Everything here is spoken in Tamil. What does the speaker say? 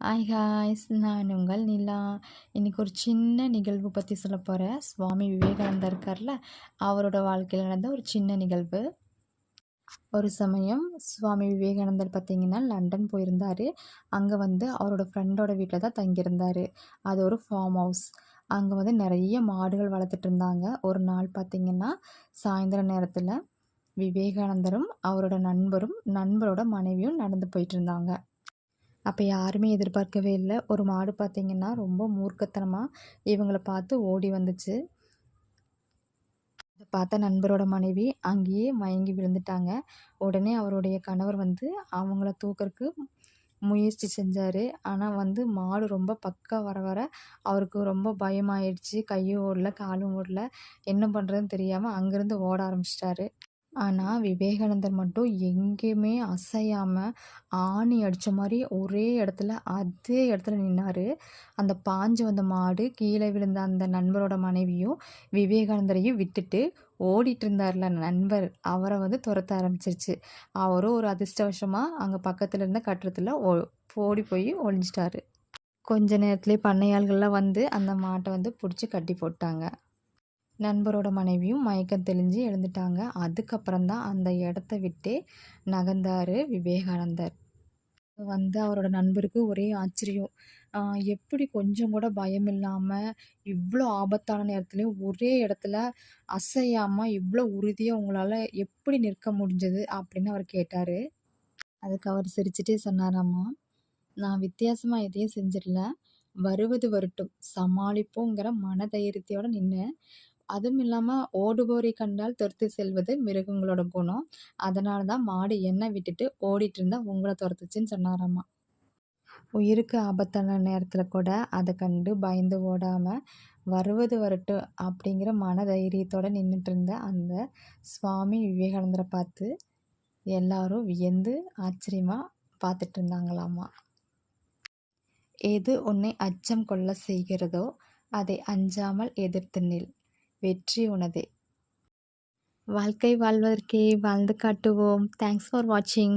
ஹாய் ஹாய்ஸ் நான் உங்கள் நிலா. இன்றைக்கி ஒரு சின்ன நிகழ்வு பற்றி சொல்ல போகிறேன் சுவாமி விவேகானந்தர் இருக்கார்ல அவரோட வாழ்க்கையில் நடந்த ஒரு சின்ன நிகழ்வு. ஒரு சமயம் சுவாமி விவேகானந்தர் பார்த்திங்கன்னா லண்டன் போயிருந்தார். அங்கே வந்து அவரோட ஃப்ரெண்டோட வீட்டில் தான் தங்கியிருந்தார். அது ஒரு ஃபார்ம் ஹவுஸ் அங்கே வந்து நிறைய மாடுகள் வளர்த்துட்டு இருந்தாங்க. ஒரு நாள் பார்த்திங்கன்னா சாயந்தர நேரத்தில் விவேகானந்தரும் அவரோட நண்பரும் நண்பரோட மனைவியும் நடந்து போயிட்டு இருந்தாங்க. அப்போ யாருமே எதிர்பார்க்கவே இல்லை. ஒரு மாடு பார்த்திங்கன்னா ரொம்ப மூர்க்கத்தனமாக இவங்களை பார்த்து ஓடி வந்துச்சு. அதை பார்த்த நண்பரோட மனைவி அங்கேயே மயங்கி விழுந்துட்டாங்க. உடனே அவருடைய கணவர் வந்து அவங்கள தூக்கறக்கு முயற்சி செஞ்சார். ஆனால் வந்து மாடு ரொம்ப பக்கம் வர வர அவருக்கு ரொம்ப பயமாயிடுச்சு. கையும் ஓடல காலும் ஓடல. என்ன பண்ணுறதுன்னு தெரியாமல் அங்கேருந்து ஓட ஆரம்பிச்சிட்டாரு. ஆனால் விவேகானந்தர் மட்டும் எங்கேயுமே அசையாமல் ஆணி அடித்த மாதிரி ஒரே இடத்துல அதே இடத்துல நின்னார். அந்த பாஞ்சு வந்த மாடு கீழே விழுந்த அந்த நண்பரோட மனைவியும் விவேகானந்தரையும் விட்டுட்டு ஓடிட்டு இருந்தார்ல நண்பர். அவரை வந்து துரத்த ஆரம்பிச்சிருச்சு. அவரும் ஒரு அதிர்ஷ்டவசமாக அங்கே பக்கத்தில் இருந்த கட்டுறத்தில் ஓ ஓடி போய் ஒழிஞ்சிட்டாரு கொஞ்ச நேரத்துலேயே பண்ணையாள்கள்லாம் வந்து அந்த மாட்டை வந்து பிடிச்சி கட்டி போட்டாங்க. நண்பரோட மனைவியும் மயக்கம் தெளிஞ்சு எழுந்துட்டாங்க. அதுக்கப்புறம் தான் அந்த இடத்த விட்டே நகர்ந்தார் விவேகானந்தர். வந்து அவரோட நண்பருக்கு ஒரே ஆச்சரியம். எப்படி கொஞ்சம் கூட பயம் இல்லாமல் இவ்வளோ ஆபத்தான நேரத்துலையும் ஒரே இடத்துல அசையாமல் இவ்வளோ உறுதியாக உங்களால் எப்படி நிற்க முடிஞ்சது? அப்படின்னு அவர் கேட்டார். அதுக்கு அவர் சிரிச்சுட்டே சொன்னாராம்மா நான் வித்தியாசமாக எதையும் செஞ்சிடல. வருவது வரட்டும். சமாளிப்போங்கிற மனதைரியத்தோடு நின்று அதுவும் இல்லாமல் ஓடுபவரை கண்டால் துரத்தி செல்வது மிருகங்களோட குணம். அதனால தான் மாடு என்னை விட்டுட்டு ஓடிட்டு இருந்தால் உங்களை துரத்துச்சின்னு சொன்னாராம்மா உயிருக்கு ஆபத்தான நேரத்தில் கூட அதை கண்டு பயந்து ஓடாமல் வருவது வரட்டும் அப்படிங்கிற மன தைரியத்தோடு நின்றுட்டு இருந்த அந்த சுவாமி விவேகானந்தரை பார்த்து எல்லாரும் வியந்து ஆச்சரியமாக பார்த்துட்டு இருந்தாங்களாமா. எது உன்னை அச்சம் கொள்ள செய்கிறதோ அதை அஞ்சாமல் எதிர்த்து நில். வெற்றி உனதே. வாழ்க்கை வாழ்வதற்கே வாழ்ந்து காட்டுவோம். தேங்க்ஸ் ஃபார் வாட்சிங்